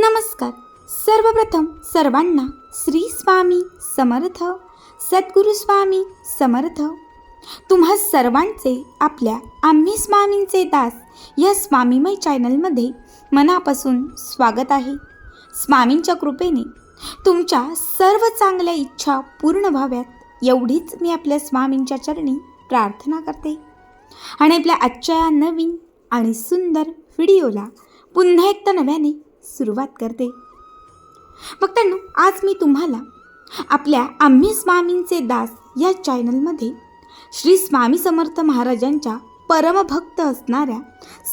नमस्कार. सर्वप्रथम सर्वांना श्री स्वामी समर्थ सद्गुरू स्वामी समर्थ. तुम्हा सर्वांचे आपल्या आम्ही स्वामींचे दास या स्वामीमय चॅनलमध्ये मनापासून स्वागत आहे. स्वामींच्या कृपेने तुमच्या सर्व चांगल्या इच्छा पूर्ण व्हाव्यात एवढीच मी आपल्या स्वामींच्या चरणी प्रार्थना करते. आणि आपल्या आजच्या या नवीन आणि सुंदर व्हिडिओला पुन्हा एकदा नव्याने सुरुवात करते. भक्तांनो आज मी तुम्हाला आपल्या आम्ही स्वामींचे दास या चॅनलमध्ये श्री स्वामी समर्थ महाराजांच्या परमभक्त असणाऱ्या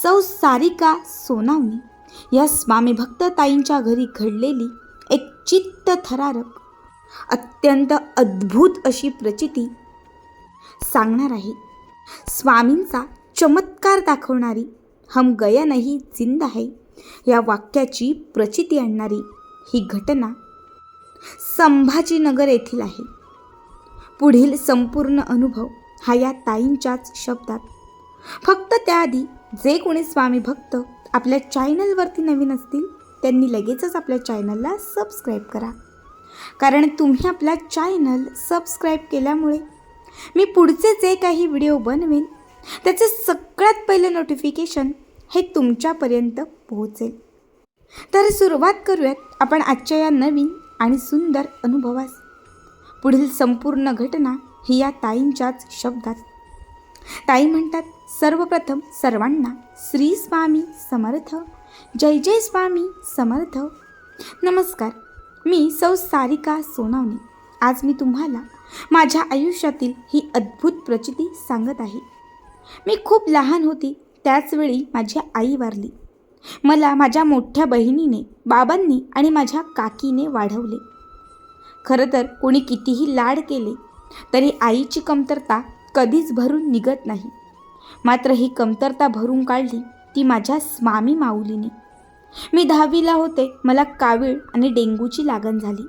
सौ सारिका सोनावणी या स्वामी भक्त ताईंच्या घरी घडलेली एक चित्त थरारक अत्यंत अद्भुत अशी प्रचिती सांगणार आहे. स्वामींचा चमत्कार दाखवणारी हम गया नाही जिंद आहे. या वाक्याची प्रचिती आणणारी ही घटना संभाजीनगर येथील आहे. पुढील संपूर्ण अनुभव हा या ताईंच्याच शब्दात. फक्त त्याआधी जे कोणी स्वामी भक्त आपल्या चॅनलवरती नवीन असतील त्यांनी लगेचच आपल्या चॅनलला सबस्क्राईब करा. कारण तुम्ही आपला चॅनल सबस्क्राईब केल्यामुळे मी पुढचे जे काही व्हिडिओ बनवेन त्याचे सगळ्यात पहिलं नोटिफिकेशन हे तुमच्यापर्यंत पोहोचेल. तर सुरुवात करूयात आपण आजच्या या नवीन आणि सुंदर अनुभवास. पुढील संपूर्ण घटना ही या ताईंच्याच शब्दात. ताई म्हणतात सर्वप्रथम सर्वांना श्री स्वामी समर्थ जय जय स्वामी समर्थ. नमस्कार मी सौ सारिका सोनावणे. आज मी तुम्हाला माझ्या आयुष्यातील ही अद्भुत प्रचिती सांगत आहे. मी खूप लहान होती त्याचवेळी माझी आई वारली. मला माझ्या मोठ्या बहिणीने बाबांनी आणि माझ्या काकीने वाढवले. खरं तर कोणी कितीही लाड केले तरी आईची कमतरता कधीच भरून निघत नाही. मात्र ही कमतरता भरून काढली ती माझ्या स्वामी माऊलीने. मी दहावीला होते मला कावीळ आणि डेंग्यूची लागण झाली.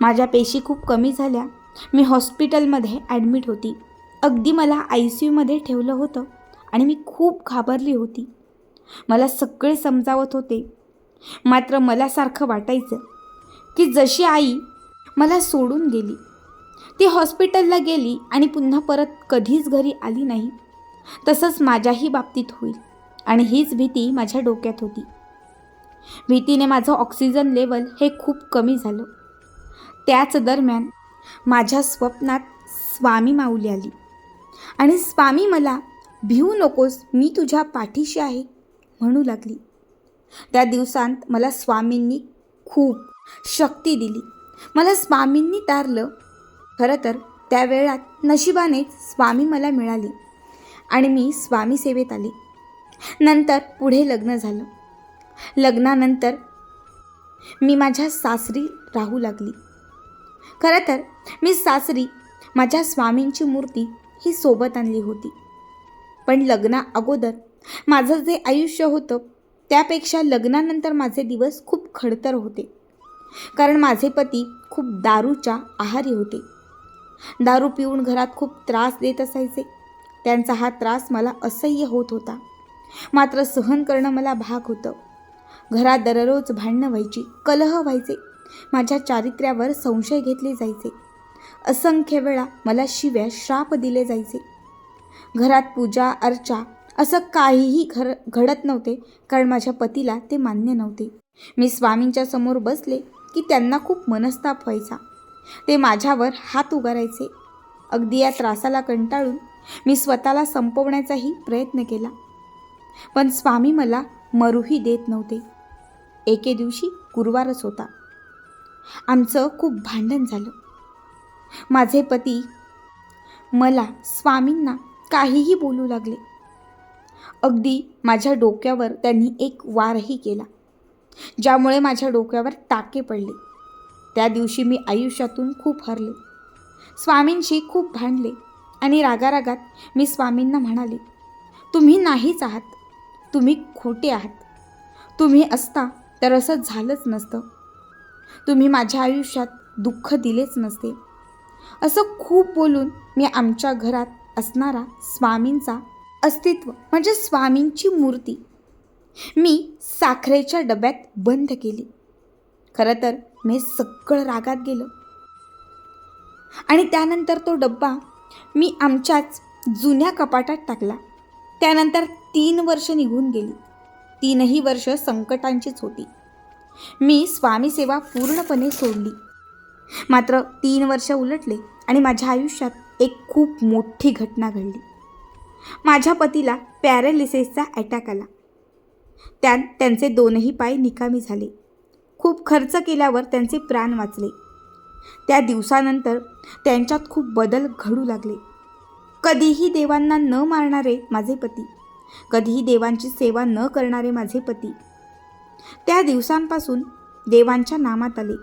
माझ्या पेशी खूप कमी झाल्या. मी हॉस्पिटलमध्ये ॲडमिट होती. अगदी मला आय सी यूमध्ये ठेवलं होतं आणि मी खूप घाबरली होती. मला सगळे समजावत होते. मात्र मला सारखं वाटायचं की जशी आई मला सोडून गेली ती हॉस्पिटलला गेली आणि पुन्हा परत कधीच घरी आली नाही तसंच माझ्याही बाबतीत होईल आणि हीच भीती माझ्या डोक्यात होती. भीतीने माझं ऑक्सिजन लेवल हे खूप कमी झालं. त्याच दरम्यान माझ्या स्वप्नात स्वामी माऊली आली आणि स्वामी मला भिवू नकोस. मी तुझ्या पाठीशी आहे. म्हणू लागली. त्या दिवसांत मला स्वामींनी खूप शक्ती दिली. मला स्वामींनी तारलं. खरं तर त्या वेळात नशिबानेच स्वामी मला मिळाले आणि मी स्वामी सेवेत आले. नंतर पुढे लग्न झालं. लग्नानंतर मी माझ्या सासरी राहू लागली. खरं तर मी सासरी माझ्या स्वामींची मूर्ती ही सोबत आणली होती. पण लग्ना अगोदर माझं जे आयुष्य होतं त्यापेक्षा लग्नानंतर माझे दिवस खूप खडतर होते. कारण माझे पती खूप दारूच्या आहारी होते. दारू पिऊन घरात खूप त्रास देत असायचे. त्यांचा हा त्रास मला असह्य होत होता. मात्र सहन करणं मला भाग होतं. घरात दररोज भांडणं व्हायची कलह व्हायचे. माझ्या चारित्र्यावर संशय घेतले जायचे. असंख्य वेळा मला शिव्या श्राप दिले जायचे. घरात पूजा अर्चा असं काहीही घर घडत नव्हते कारण माझ्या पतीला ते मान्य नव्हते. मी स्वामींच्या समोर बसले की त्यांना खूप मनस्ताप व्हायचा. ते माझ्यावर हात उगारायचे. अगदी या त्रासाला कंटाळून मी स्वतःला संपवण्याचाही प्रयत्न केला. पण स्वामी मला मरूही देत नव्हते. एके दिवशी गुरुवारच होता. आमचं खूप भांडण झालं. माझे पती मला स्वामींना काहीही बोलू लागले. अगदी माझ्या डोक्यावर त्यांनी एक वारही केला ज्यामुळे माझ्या डोक्यावर टाके पडले. त्या दिवशी मी आयुष्यातून खूप हरले. स्वामींशी खूप भांडले आणि रागारागात मी स्वामींना म्हणाले तुम्ही नाहीच आहात तुम्ही खोटे आहात. तुम्ही असता तर असं झालंच नसतं. तुम्ही माझ्या आयुष्यात दुःख दिलेच नसते. असं खूप बोलून मी आमच्या घरात असणारा स्वामींचा अस्तित्व म्हणजे स्वामींची मूर्ती. मी साखरेच्या डब्यात बंद केली. खरं तर मी सगळं रागात गेलो. आणि त्यानंतर तो डब्बा मी आमच्याच जुन्या कपाटात टाकला. त्यानंतर तीन वर्ष निघून गेली. तीनही वर्ष संकटांचीच होती. मी स्वामी सेवा पूर्णपणे सोडली. मात्र तीन वर्ष उलटले आणि माझ्या आयुष्यात एक खूप मोठी घटना घडली. माझ्या पतीला पॅरालिसिसचा अटॅक आला. त्यात त्यांचे दोनही पाय निकामी झाले. खूप खर्च केल्यावर त्यांचे प्राण वाचले. त्या दिवसानंतर त्यांच्यात खूप बदल घडू लागले. कधीही देवांना न मारणारे माझे पती कधीही देवांची सेवा न करणारे माझे पती त्या दिवसांपासून देवांच्या नामात आले.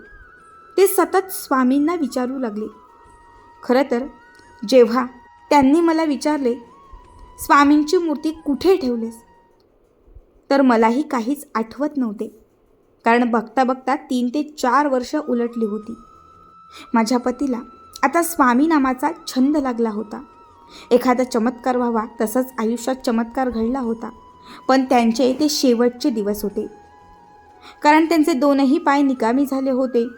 ते सतत स्वामींना विचारू लागले. खरं तर जेव्हा त्यांनी मला विचारले स्वामींची मूर्ती कुठे ठेवलेस? तर मलाही काहीच आठवत नव्हते. कारण बघता बघता तीन ते चार वर्ष उलटली होती. माझ्या पतीला आता स्वामी नामाचा छंद लागला होता. एखादा चमत्कार व्हावा तसंच आयुष्यात चमत्कार घडला होता. पण त्यांचे ते शेवटचे दिवस होते. कारण त्यांचे दोनही पाय निकामी झाले होते.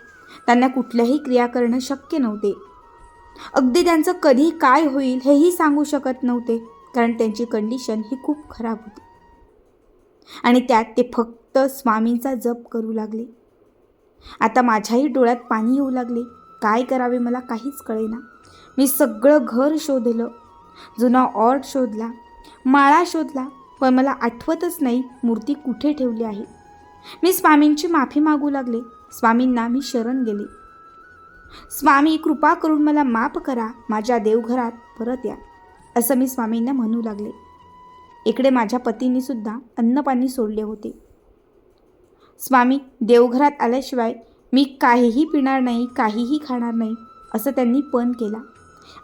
त्यांना कुठल्याही क्रिया करणं शक्य नव्हते. अगदी त्यांचं कधी काय होईल हेही सांगू शकत नव्हते. कारण त्यांची कंडिशन ही खूप खराब होती. आणि त्यात ते फक्त स्वामींचा जप करू लागले. आता माझ्याही डोळ्यात पाणी येऊ लागले. काय करावे मला काहीच कळेना. मी सगळं घर शोधलं. जुना ऑर्ड शोधला. माळा शोधला. पण मला आठवतच नाही मूर्ती कुठे ठेवली आहे. मी स्वामींची माफी मागू लागले. स्वामींना मी शरण गेले. स्वामी कृपा करून मला माफ करा. माझ्या देवघरात परत या. असं मी स्वामींना म्हणू लागले. इकडे माझ्या पतीनीसुद्धा अन्नपाणी सोडले होते. स्वामी देवघरात आल्याशिवाय मी काहीही पिणार नाही काहीही खाणार नाही असं त्यांनी पण केला.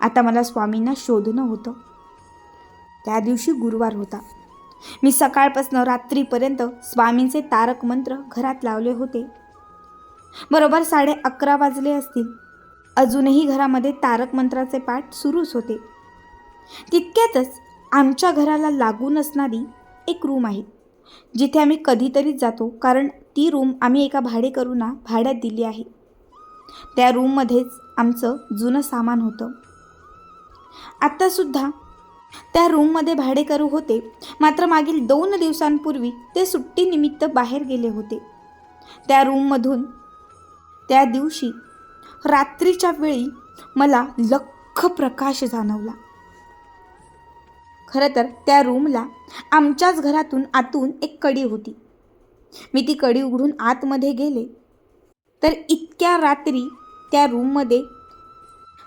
आता मला स्वामींना शोधणं होतं. त्या दिवशी गुरुवार होता. मी सकाळपासून रात्रीपर्यंत स्वामींचे तारक मंत्र घरात लावले होते. बरोबर साडे अकरा वाजले असतील. अजूनही घरामध्ये तारक मंत्राचे पाठ सुरूच होते. तितक्यातच आमच्या घराला लागून असणारी एक रूम आहे. जिथे आम्ही कधीतरीच जातो कारण ती रूम आम्ही एका भाडेकरूंना भाड्यात दिली आहे. त्या रूममध्येच आमचं जुनं सामान होतं. आत्तासुद्धा त्या रूममध्ये भाडेकरू होते. मात्र मागील दोन दिवसांपूर्वी ते सुट्टीनिमित्त बाहेर गेले होते. त्या रूममधून त्या दिवशी रात्रीच्या वेळी मला लख्ख प्रकाश जाणवला. खरं तर त्या रूमला आमच्याच घरातून आतून एक कडी होती. मी ती कडी उघडून आतमध्ये गेले. तर इतक्या रात्री त्या रूममध्ये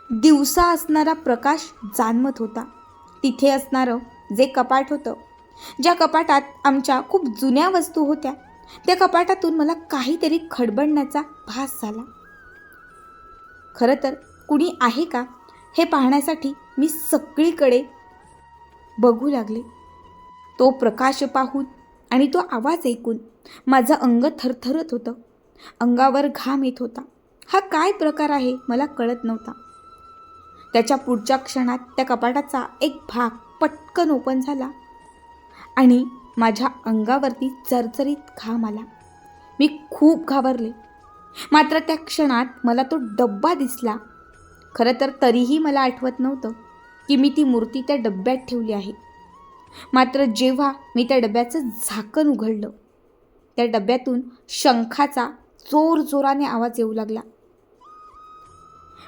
दिवसा असणारा प्रकाश जाणवत होता. तिथे असणारं जे कपाट होतं ज्या कपाटात आमच्या खूप जुन्या वस्तू होत्या त्या कपाटातून मला काहीतरी खडबडण्याचा भास झाला. खरं तर कुणी आहे का हे पाहण्यासाठी मी सगळीकडे बघू लागले. तो प्रकाश पाहून आणि तो आवाज ऐकून माझं अंग थरथरत होतं. अंगावर घाम येत होता. हा काय प्रकार आहे मला कळत नव्हता. त्याच्या पुढच्या क्षणात त्या कपाटाचा एक भाग पटकन ओपन झाला आणि माझ्या अंगावरती चरचरीत घाम आला. मी खूप घाबरले. मात्र त्या क्षणात मला तो डब्बा दिसला. खरं तर तरीही मला आठवत नव्हतं. की मी ती मूर्ती त्या डब्यात ठेवली आहे. मात्र जेव्हा मी त्या डब्याचं झाकण उघडलं त्या डब्यातून शंखाचा जोर जोराने आवाज येऊ लागला.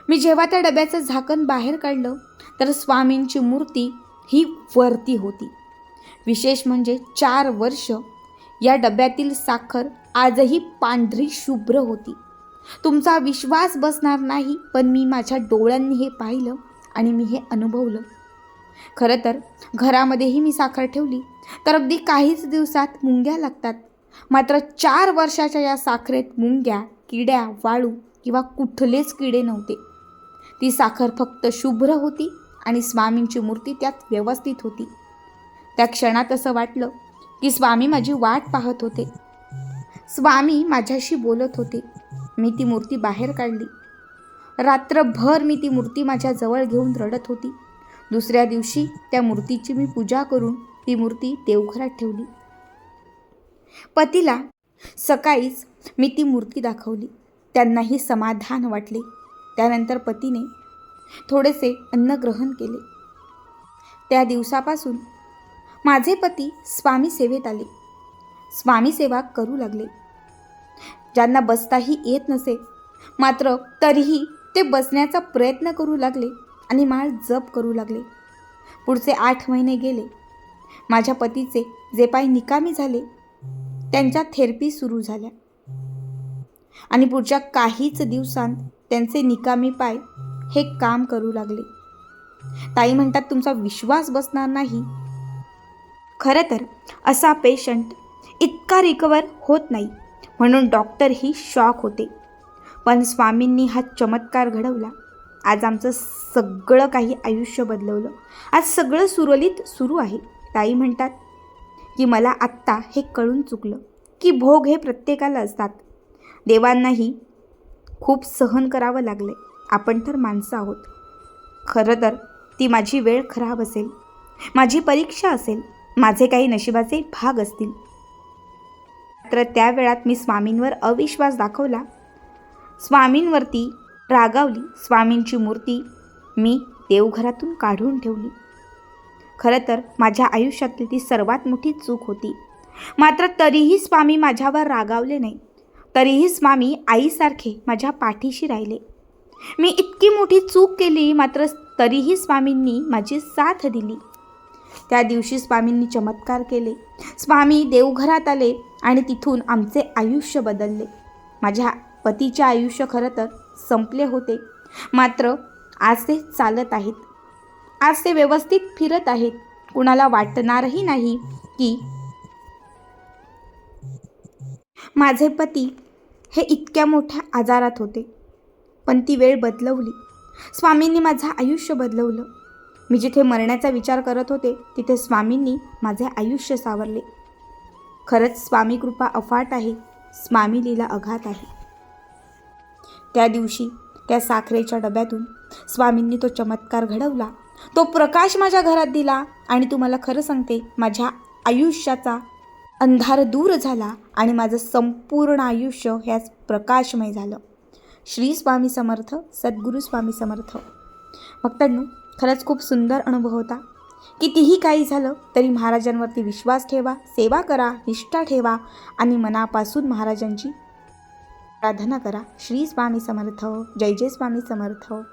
मी जेव्हा त्या डब्याचं झाकण बाहेर काढलं तर स्वामींची मूर्ती ही वरती होती. विशेष म्हणजे चार वर्ष या डब्यातील साखर आजही पांढरी शुभ्र होती. तुमचा विश्वास बसणार नाही पण मी माझ्या डोळ्यांनी हे पाहिलं आणि मी हे अनुभवलं. खरं तर घरामध्येही मी साखर ठेवली तर अगदी काहीच दिवसात मुंग्या लागतात. मात्र चार वर्षाच्या या साखरेत मुंग्या किड्या वाळू किंवा कुठलेच किडे नव्हते. ती साखर फक्त शुभ्र होती आणि स्वामींची मूर्ती त्यात व्यवस्थित होती. त्या क्षणात असं वाटलं की स्वामी माझी वाट पाहत होते. स्वामी माझ्याशी बोलत होते. मी ती मूर्ती बाहेर काढली. रात्रभर मी ती मूर्ती माझ्या जवळ घेऊन रडत होती. दुसऱ्या दिवशी त्या मूर्तीची मी पूजा करून ती मूर्ती देवघरात ठेवली. पतीला सकाळीच मी ती मूर्ती दाखवली. त्यांनाही समाधान वाटले. त्यानंतर पतीने थोडेसे अन्न ग्रहण केले. त्या दिवसापासून माझे पती स्वामी सेवेत आले. स्वामी सेवा करू लागले. ज्यांना बसताही येत नसे मात्र तरीही ते बसण्याचा प्रयत्न करू लागले आणि माळ जप करू लागले. पुढचे आठ महिने गेले. माझ्या पतीचे जे पाय निकामी झाले त्यांच्या थेरपी सुरू झाल्या. आणि पुढच्या काहीच दिवसांत त्यांचे निकामी पाय हे काम करू लागले. ताई म्हणतात तुमचा विश्वास बसणार नाही. खरं तर असा पेशंट इतका रिकवर होत नाही म्हणून डॉक्टरही शॉक होते. पण स्वामींनी हा चमत्कार घडवला. आज आमचं सगळं काही आयुष्य बदलवलं. आज सगळं सुरळीत सुरू आहे. ताई म्हणतात की मला आत्ता हे कळून चुकलं की भोग हे प्रत्येकाला असतात. देवांनाही खूप सहन करावं लागलं आपण तर माणसं आहोत. खरं तर ती माझी वेळ खराब असेल. माझी परीक्षा असेल. माझे काही नशिबाचे भाग असतील. तर त्या वेळात मी स्वामींवर अविश्वास दाखवला स्वामींवरती रागावली स्वामींची मूर्ती मी देवघरातून काढून ठेवली. खरं तर माझ्या आयुष्यातली ती सर्वात मोठी चूक होती. मात्र तरीही स्वामी माझ्यावर रागावले नाही. तरीही स्वामी आईसारखे माझ्या पाठीशी राहिले. मी इतकी मोठी चूक केली मात्र तरीही स्वामींनी माझी साथ दिली. त्या दिवशी स्वामींनी चमत्कार केले. स्वामी देवघरात आले आणि तिथून आमचे आयुष्य बदलले. माझ्या पतीचे आयुष्य खरं तर संपले होते. मात्र आज ते चालत आहेत. आज ते व्यवस्थित फिरत आहेत. कुणाला वाटणारही नाही की माझे पती हे इतक्या मोठ्या आजारात होते. पण ती वेळ बदलवली. स्वामींनी माझं आयुष्य बदलवलं. मी जिथे मरण्याचा विचार करत होते तिथे स्वामींनी माझे आयुष्य सावरले. खरंच स्वामी कृपा अफाट आहे. स्वामी लीला अघात आहे. त्या दिवशी त्या साखरेच्या डब्यातून स्वामींनी तो चमत्कार घडवला. तो प्रकाश माझ्या घरात दिला आणि तुम्हाला खरं सांगते माझ्या आयुष्याचा अंधार दूर झाला आणि माझं संपूर्ण आयुष्य ह्याच प्रकाशमय झालं. श्री स्वामी समर्थ सद्गुरू स्वामी समर्थ. भक्तांनो खरंच खूप सुंदर अनुभव होता. कितीही काही झालं तरी महाराजांवरती विश्वास ठेवा सेवा करा निष्ठा ठेवा आणि मनापासून महाराजांची प्रार्थना करा. श्री स्वामी समर्थ हो. जय जय स्वामी समर्थ हो.